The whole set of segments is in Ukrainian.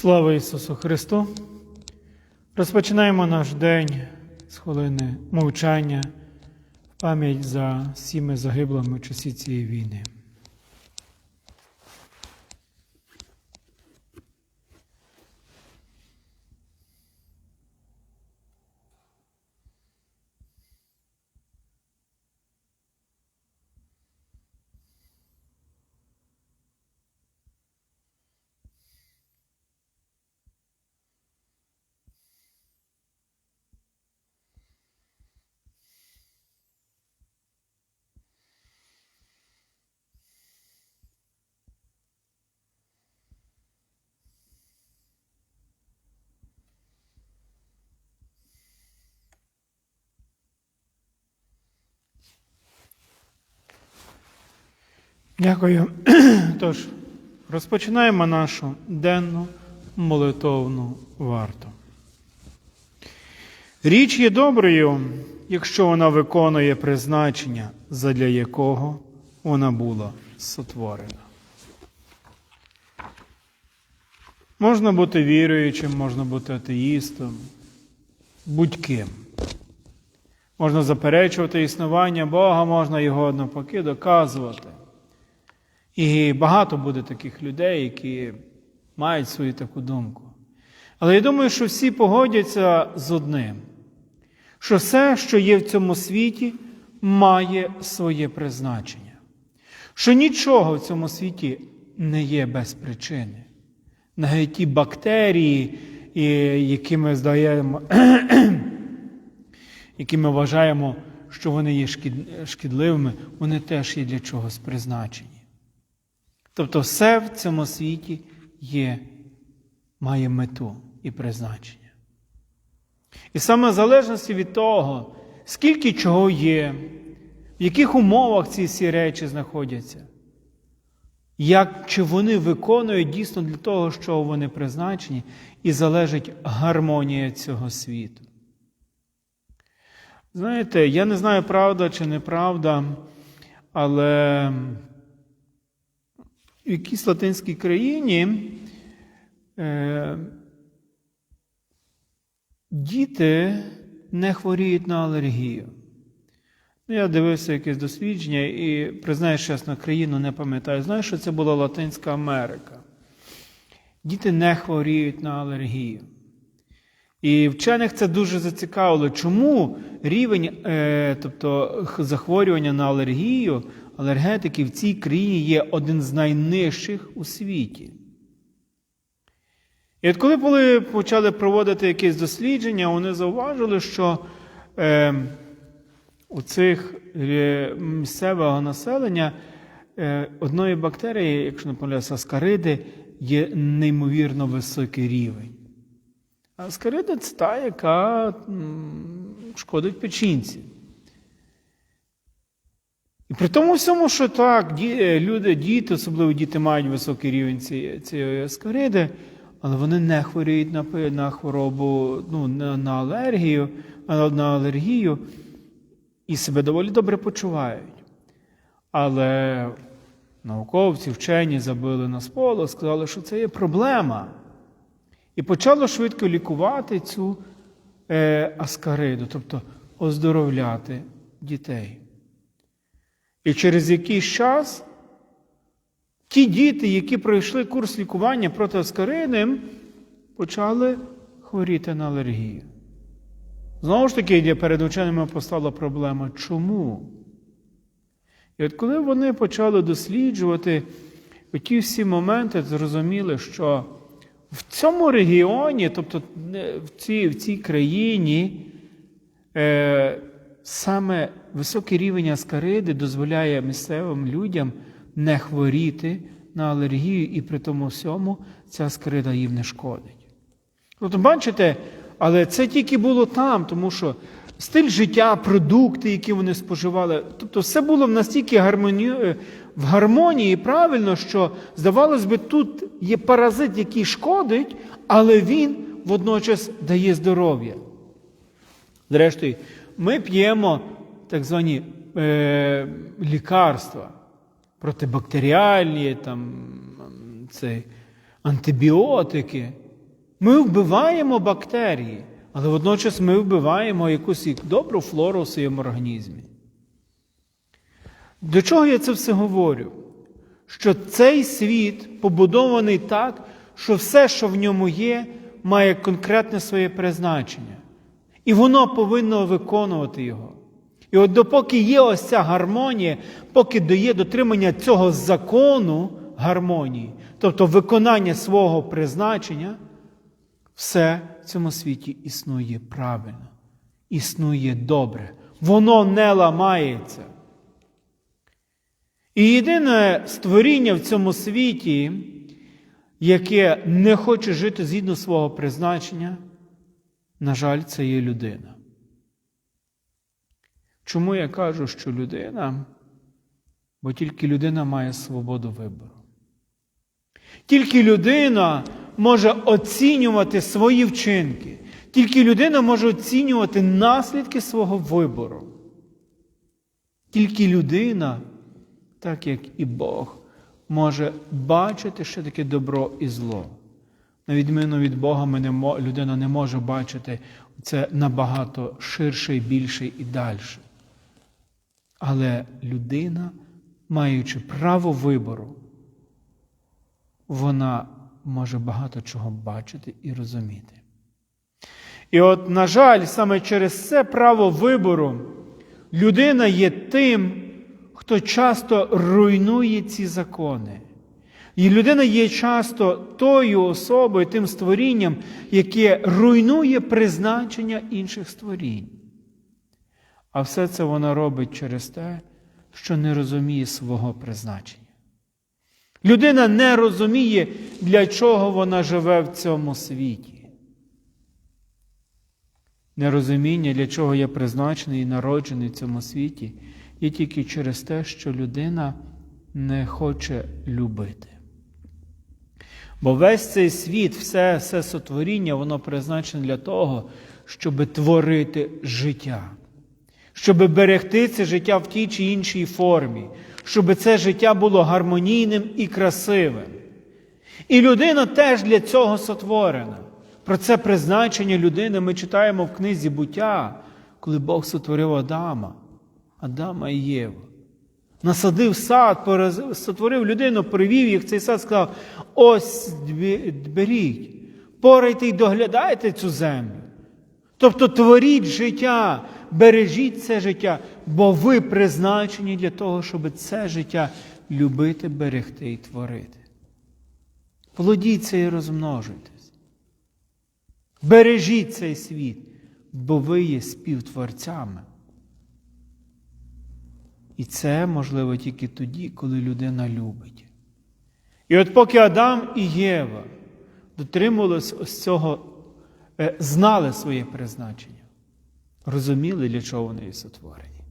Слава Ісусу Христу! Розпочинаємо наш день з хвилини мовчання в пам'ять за всіми загиблими в часі цієї війни. Дякую. Тож, розпочинаємо нашу денну молитовну варту. Річ є доброю, якщо вона виконує призначення, задля якого вона була сотворена. Можна бути віруючим, можна бути атеїстом, будь-ким. Можна заперечувати існування Бога, можна його навпаки доказувати. І багато буде таких людей, які мають свою таку думку. Але я думаю, що всі погодяться з одним, що все, що є в цьому світі, має своє призначення, що нічого в цьому світі не є без причини. Навіть ті бактерії, які ми здаємо, які ми вважаємо, що вони є шкідливими, вони теж є для чогось призначені. Тобто все в цьому світі є, має мету і призначення. І саме в залежності від того, скільки чого є, в яких умовах ці всі речі знаходяться, як, чи вони виконують дійсно для того, що вони призначені, і залежить гармонія цього світу. Знаєте, я не знаю, правда чи неправда, але в якійсь латинській країні е, діти не хворіють на алергію. Ну, Я дивився якесь дослідження і, признаюсь чесно, країну не пам'ятаю. Знаю, що це була Латинська Америка. Діти не хворіють на алергію. І вчених це дуже зацікавило, чому рівень е, тобто, захворювання на алергію алергетиків в цій країні є один з найнижчих у світі. І от коли були, почали проводити якесь дослідження, вони зауважили, що е, у цих е, місцевого населення е, одної бактерії, якщо не помиляюся, аскариди, є неймовірно високий рівень. Аскариди це та, яка м, шкодить печінці. І при тому всьому, що так, е, люди, діти, особливо діти мають високий рівень цієї, цієї аскариди, але вони не хворіють на, на хворобу, ну, на, на алергію, на алергію і себе доволі добре почувають. Але науковці, вчені забили на сполох, сказали, що це є проблема. І почало швидко лікувати цю е, аскариду, тобто оздоровляти дітей. І через якийсь час ті діти, які пройшли курс лікування проти аскариди, почали хворіти на алергію. Знову ж таки, перед ученими постала проблема, чому? І от коли вони почали досліджувати ті всі моменти, зрозуміли, що в цьому регіоні, тобто в цій, в цій країні, е, саме високий рівень аскариди дозволяє місцевим людям не хворіти на алергію, і при тому всьому ця аскарида їм не шкодить. Тобто, бачите, але це тільки було там, тому що стиль життя, продукти, які вони споживали, тобто все було настільки гармоні... в гармонії правильно, що, здавалось би, тут є паразит, який шкодить, але він водночас дає здоров'я. Зрештою, ми п'ємо так звані е, лікарства протибактеріальні, там, м, цей, антибіотики. Ми вбиваємо бактерії, але водночас ми вбиваємо якусь добру флору в своєму організмі. До чого я це все говорю? Що цей світ побудований так, що все, що в ньому є, має конкретне своє призначення. І воно повинно виконувати його. І от допоки є ось ця гармонія, поки дає дотримання цього закону гармонії, тобто виконання свого призначення, все в цьому світі існує правильно, існує добре. Воно не ламається. І єдине створіння в цьому світі, яке не хоче жити згідно свого призначення, на жаль, це є людина. Чому я кажу, що людина? Бо тільки людина має свободу вибору. Тільки людина може оцінювати свої вчинки. Тільки людина може оцінювати наслідки свого вибору. Тільки людина, так як і Бог, може бачити, що таке добро і зло. На відміну від Бога, ми не людина не може бачити це набагато ширше, більше і далі. Але людина, маючи право вибору, вона може багато чого бачити і розуміти. І от, на жаль, саме через це право вибору людина є тим, хто часто руйнує ці закони. І людина є часто тою особою, тим створінням, яке руйнує призначення інших створінь. А все це вона робить через те, що не розуміє свого призначення. Людина не розуміє, для чого вона живе в цьому світі. Нерозуміння, для чого я призначений і народжений в цьому світі, є тільки через те, що людина не хоче любити. Бо весь цей світ, все, все сотворіння, воно призначене для того, щоб творити життя, щоб берегти це життя в тій чи іншій формі, щоб це життя було гармонійним і красивим. І людина теж для цього сотворена. Про це призначення людини ми читаємо в книзі буття, коли Бог сотворив Адама, Адама і Єву. Насадив сад, сотворив людину, привів їх цей сад, сказав: ось беріть, порайте й доглядайте цю землю. Тобто творіть життя, бережіть це життя, бо ви призначені для того, щоб це життя любити, берегти і творити. Плодіться і розмножуйтесь. Бережіть цей світ, бо ви є співтворцями. І це можливо тільки тоді, коли людина любить. І от поки Адам і Єва дотримувалися ось цього, е, знали своє призначення, розуміли, для чого вони є сотворені.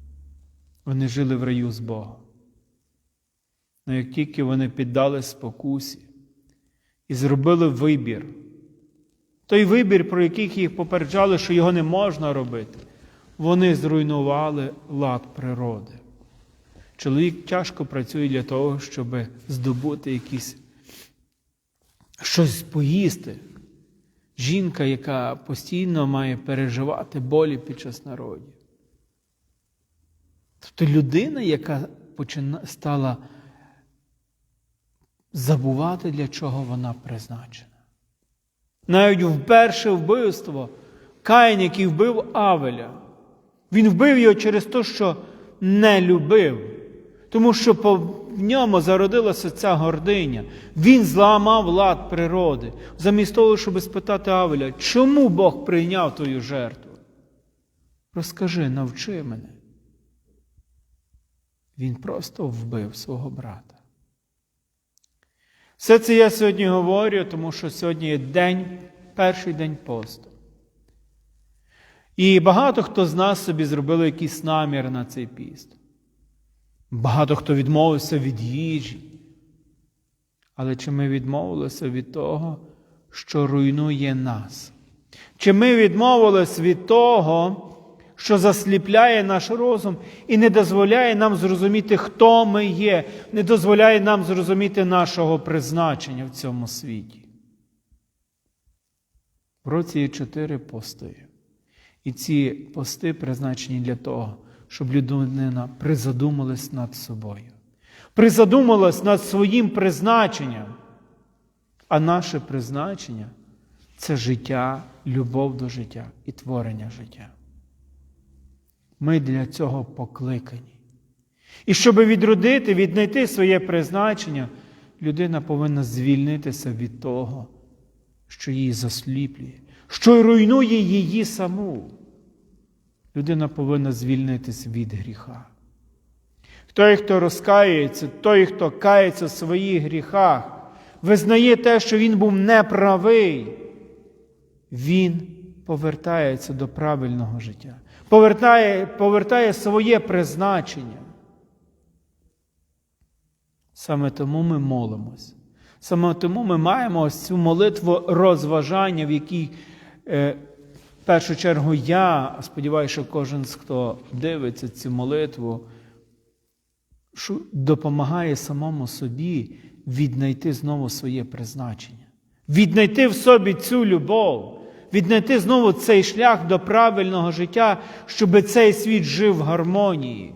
Вони жили в раю з Богом. Але як тільки вони піддали спокусі і зробили вибір, той вибір, про який їх попереджали, що його не можна робити, вони зруйнували лад природи. Чоловік тяжко працює для того, щоб здобути якісь щось поїсти. Жінка, яка постійно має переживати болі під час народів. Тобто людина, яка почина... стала забувати, для чого вона призначена. Навіть в перше вбивство Каїн, який вбив Авеля, він вбив його через те, що не любив, тому що в ньому зародилася ця гординя. Він зламав лад природи, замість того, щоб спитати Авеля, чому Бог прийняв твою жертву? Розкажи, навчи мене. Він просто вбив свого брата. Все це я сьогодні говорю, тому що сьогодні є день, перший день посту. І багато хто з нас собі зробили якийсь намір на цей піст. Багато хто відмовився від їжі. Але чи ми відмовилися від того, що руйнує нас? Чи ми відмовились від того, що засліпляє наш розум і не дозволяє нам зрозуміти, хто ми є, не дозволяє нам зрозуміти нашого призначення в цьому світі? В році є чотири пости. І ці пости призначені для того, щоб людина призадумалась над собою, призадумалась над своїм призначенням. А наше призначення це життя, любов до життя і творення життя. Ми для цього покликані. І щоб відродити, віднайти своє призначення, людина повинна звільнитися від того, що її засліплює, що руйнує її саму. Людина повинна звільнитися від гріха. Той, хто розкається, той, хто кається в своїх гріхах, визнає те, що він був неправий, він повертається до правильного життя, повертає, повертає своє призначення. Саме тому ми молимось. Саме тому ми маємо ось цю молитву розважання, в якій, е, першу чергу, я сподіваюся, що кожен, хто дивиться цю молитву, що допомагає самому собі віднайти знову своє призначення, віднайти в собі цю любов, віднайти знову цей шлях до правильного життя, щоб цей світ жив в гармонії.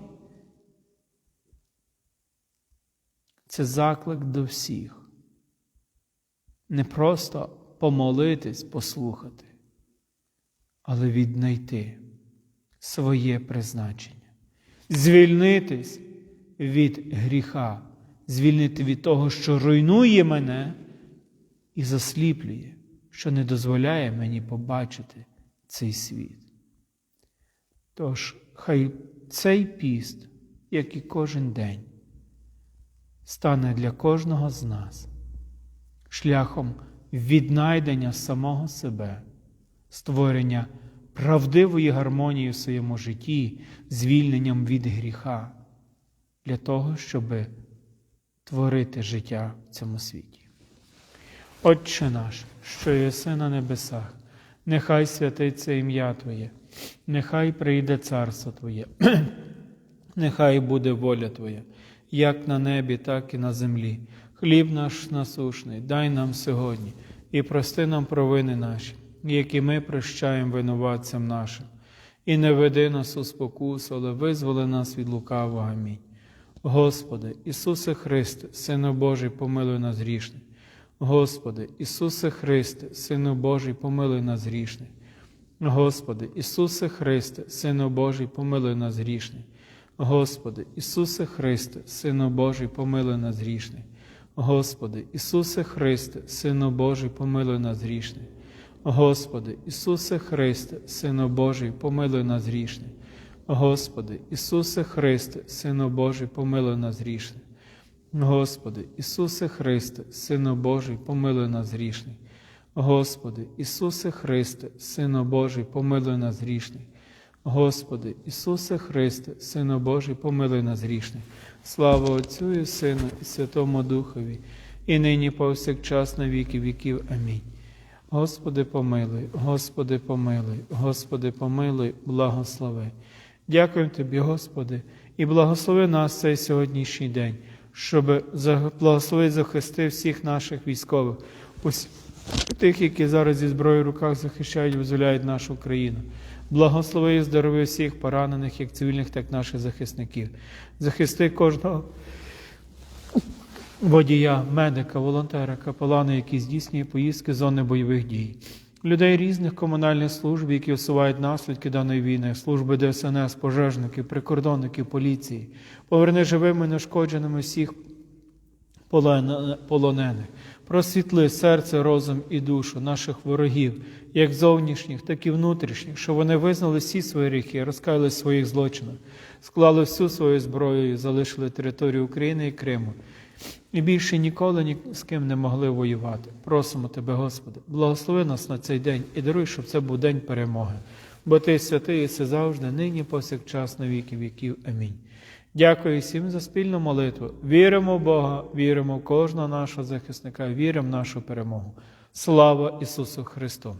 Це заклик до всіх. Не просто помолитись, послухати, але віднайти своє призначення, звільнитись від гріха, звільнити від того, що руйнує мене і засліплює, що не дозволяє мені побачити цей світ. Тож, хай цей піст, як і кожен день, стане для кожного з нас шляхом віднайдення самого себе, створення правдивої гармонії в своєму житті, звільненням від гріха, для того, щоб творити життя в цьому світі. Отче наш, що єси на небесах, нехай святиться ім'я Твоє, нехай прийде царство Твоє, нехай буде воля Твоя, як на небі, так і на землі. Хліб наш насушний, дай нам сьогодні і прости нам провини наші, які ми прощаємо винуватцям нашим. І не веди нас у спокусу, але визволи нас від лукавого. Амінь. Господи, Ісусе Христе, Сину Божий, помилуй нас грішних. Господи, Ісусе Христе, Сину Божий, помилуй нас грішних. Господи, Ісусе Христе, Сину Божий, помилуй нас грішних. Господи, Ісусе Христе, Сину Божий, помилуй нас грішних. Господи, Ісусе Христе, Сину Божий, помилуй нас грішних. Господи, Ісусе Христе, Сину Божий, помилуй нас грішних. Господи, Ісусе Христе, Сину Божий, помилуй нас грішних. Господи, Ісусе Христе, Сину Божий, помилуй нас грішних. Господи, Ісусе Христе, Сину Божий, помилуй нас грішних. Господи, Ісусе Христе, Сину Божий, помилуй нас грішних. Слава Отцю і Сину, і Святому Духові, і нині повсякчас на віки віків. Амінь. Господи, помилуй, Господи, помилуй, Господи, помилуй, благослови. Дякуємо Тобі, Господи, і благослови нас цей сьогоднішній день, щоб благослови захисти всіх наших військових, тих, які зараз зі зброєю в руках захищають, визволяють нашу країну. Благослови і здорови всіх поранених, як цивільних, так і наших захисників. Захисти кожного водія, медика, волонтера, капелана, які здійснює поїздки з зони бойових дій. Людей різних комунальних служб, які усувають наслідки даної війни, служби ДСНС, пожежників, прикордонників, поліції, поверни живими, нешкодженими всіх полонених. Просвітли серце, розум і душу наших ворогів, як зовнішніх, так і внутрішніх, щоб вони визнали всі свої гріхи, розкаяли своїх злочинах, склали всю свою зброю і залишили територію України і Криму. І більше ніколи ні з ким не могли воювати. Просимо Тебе, Господи, благослови нас на цей день і даруй, щоб це був день перемоги. Бо Ти святий і все завжди, нині повсякчас на віки віків. Амінь. Дякую всім за спільну молитву. Віримо в Бога, віримо в кожного нашого захисника, віримо в нашу перемогу. Слава Ісусу Христу!